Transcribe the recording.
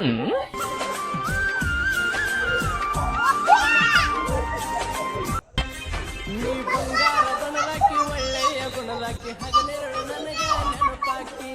Mm? ಒಳ್ಳೆಯ ಗುಣಲಾಕಿ ಹಗಲಿರುಳು ನನಗೆ ನೆನಪಾಕಿ.